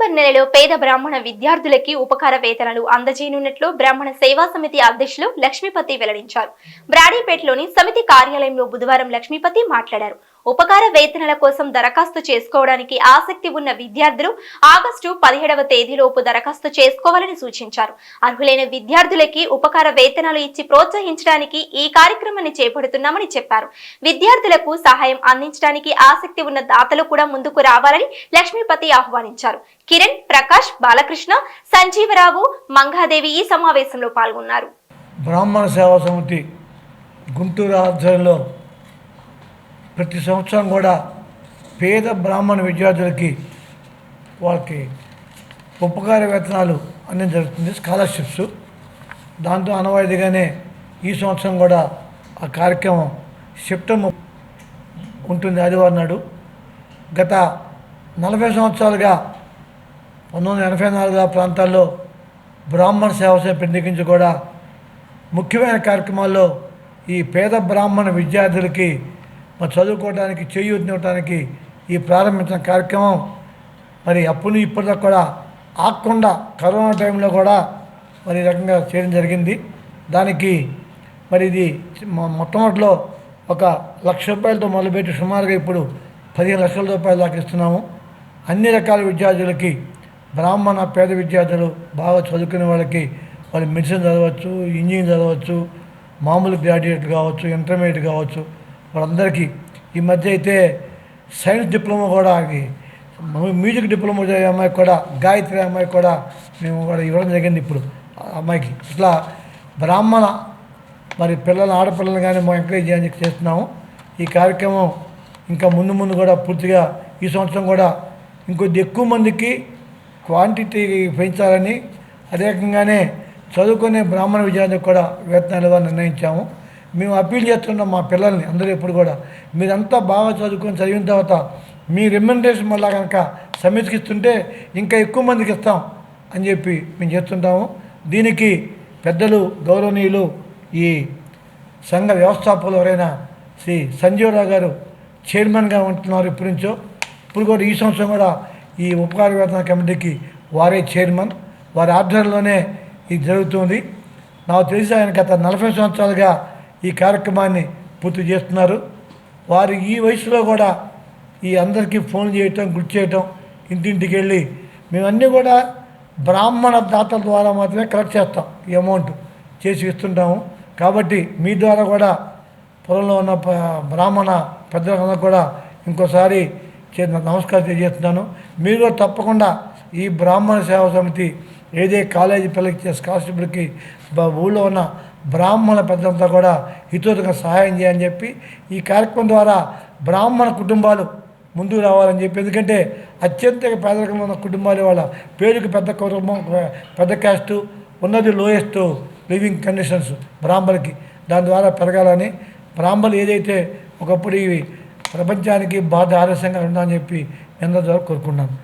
December నెలలో పేద బ్రాహ్మణ విద్యార్థులకి ఉపకార వేతనాలు అందజేయనున్నట్లు బ్రాహ్మణ సేవా సమితి అధ్యక్షులు లక్ష్మీపతి వెల్లడించారు. బ్రాడీపేటలోని సమితి కార్యాలయంలో బుధవారం లక్ష్మీపతి మాట్లాడారు. ఉపకార వేతనాల కోసం దరఖాస్తు చేసుకోవడానికి ఆసక్తి ఉన్న విద్యార్థులు ఆగస్టు పదిహేడవ తేదీలోపు దరఖాస్తు చేసుకోవాలని సూచించారు. అర్హులైన విద్యార్థులకి ఉపకార వేతనాలు ఇచ్చి ప్రోత్సహించడానికి ఈ కార్యక్రమాన్ని చేపడుతున్నామని చెప్పారు. విద్యార్థులకు సహాయం అందించడానికి ఆసక్తి ఉన్న దాతలు కూడా ముందుకు రావాలని లక్ష్మీపతి ఆహ్వానించారు. కిరణ్ ప్రకాష్ బాలకృష్ణ సంజీవరావు మంగాదేవి ఈ సమావేశంలో పాల్గొన్నారు. బ్రాహ్మణ సేవా సమితి గుంటూరు ఆధ్వర్యంలో ప్రతి సంవత్సరం కూడా పేద బ్రాహ్మణ విద్యార్థులకి వాళ్ళకి ఉపకార వేతనాలు అనేది జరుగుతుంది స్కాలర్షిప్స్ దాంతో అనవాయిదిగానే ఈ సంవత్సరం కూడా ఆ కార్యక్రమం సెప్టెంబర్ ఉంటుంది ఆదివారం నాడు. గత నలభై సంవత్సరాలుగా పంతొమ్మిది వందల ఎనభై నాలుగు ప్రాంతాల్లో బ్రాహ్మణ సేవ పెండించి కూడా ముఖ్యమైన కార్యక్రమాల్లో ఈ పేద బ్రాహ్మణ విద్యార్థులకి మరి చదువుకోవడానికి చేయూతనివ్వడానికి ఈ ప్రారంభించిన కార్యక్రమం మరి అప్పులు ఇప్పటిదాకా కూడా ఆగకుండా కరోనా టైంలో కూడా మరి ఈ రకంగా చేయడం జరిగింది. దానికి మరి ఇది మొట్టమొదటిలో ఒక లక్ష రూపాయలతో మొదలుపెట్టి సుమారుగా ఇప్పుడు పదిహేను లక్షల రూపాయలు దాకా ఇస్తున్నాము. అన్ని రకాల విద్యార్థులకి బ్రాహ్మణ పేద విద్యార్థులు బాగా చదువుకునే వాళ్ళకి వాళ్ళు మెడిసిన్ చదవచ్చు ఇంజనీరింగ్ చదవచ్చు మామూలు గ్రాడ్యుయేట్ కావచ్చు ఇంటర్మీడియట్ కావచ్చు వాళ్ళందరికీ. ఈ మధ్య అయితే సైన్స్ డిప్లొమా కూడా అది మ్యూజిక్ డిప్లొమా చదివే అమ్మాయికి కూడా గాయత్రి అమ్మాయి కూడా మేము కూడా ఇవ్వడం జరిగింది ఇప్పుడు అమ్మాయికి. ఇట్లా బ్రాహ్మణ మరి పిల్లలు ఆడపిల్లలు కానీ మేము ఎంకరేజ్ చేయడానికి చేస్తున్నాము. ఈ కార్యక్రమం ఇంకా ముందు ముందు కూడా పూర్తిగా ఈ సంవత్సరం కూడా ఇంకొద్ది ఎక్కువ మందికి క్వాంటిటీ పెంచాలని అదే రకంగానే చదువుకునే బ్రాహ్మణ విద్యార్థులకు కూడా వేతనాలుగా నిర్ణయించాము. మేము అప్పీల్ చేస్తున్నాం మా పిల్లల్ని అందరూ ఎప్పుడు కూడా. మీరంతా బాగా చదువుకొని చదివిన తర్వాత మీ రెమ్యునరేషన్ మళ్ళా కనుక సమితికి ఇస్తుంటే ఇంకా ఎక్కువ మందికి ఇస్తాం అని చెప్పి మేము చేస్తుంటాము. దీనికి పెద్దలు గౌరవనీయులు ఈ సంఘ వ్యవస్థాపకులు ఎవరైనా శ్రీ సంజీవరావు గారు చైర్మన్గా ఉంటున్నారు ఇప్పటి నుంచో. ఇప్పుడు కూడా ఈ సంవత్సరం కూడా ఈ ఉపకార వేతన కమిటీకి వారే చైర్మన్. వారి ఆధ్వర్యంలోనే ఇది జరుగుతుంది. నాకు తెలిసి ఆయన గత నలభై సంవత్సరాలుగా ఈ కార్యక్రమాన్ని పూర్తి చేస్తున్నారు. వారు ఈ వయసులో కూడా ఈ అందరికీ ఫోన్ చేయటం గుర్తు చేయటం ఇంటింటికి వెళ్ళి మేమన్నీ కూడా బ్రాహ్మణ దాతల ద్వారా మాత్రమే కలెక్ట్ చేస్తాం ఈ అమౌంట్ చేసి ఇస్తుంటాము. కాబట్టి మీ ద్వారా కూడా పొలంలో ఉన్న బ్రాహ్మణ పెద్దలందరూ కూడా ఇంకోసారి చే- నమస్కారం తెలియజేస్తున్నాను. మీరు తప్పకుండా ఈ బ్రాహ్మణ సేవా సమితి ఏదే కాలేజీ పిల్లలకి స్కాలర్షిప్లకి ఊళ్ళో ఉన్న బ్రాహ్మణ పెద్దలంతా కూడా హితోతంగా సహాయం చేయని చెప్పి ఈ కార్యక్రమం ద్వారా బ్రాహ్మణ కుటుంబాలు ముందుకు రావాలని చెప్పి. ఎందుకంటే అత్యంత పేదరికంలో ఉన్న కుటుంబాలు వాళ్ళ పేరుకి పెద్ద కుటుంబం పెద్ద క్యాస్ట్ ఉన్నది లోయెస్ట్ లివింగ్ కండిషన్స్ బ్రాహ్మణులకి. దాని ద్వారా పెరగాలని బ్రాహ్మణులు ఏదైతే ఒకప్పుడు ఇవి ప్రపంచానికి బాధ ఆలస్యంగా ఉందని చెప్పి మీ ద్వారా కోరుకున్నాను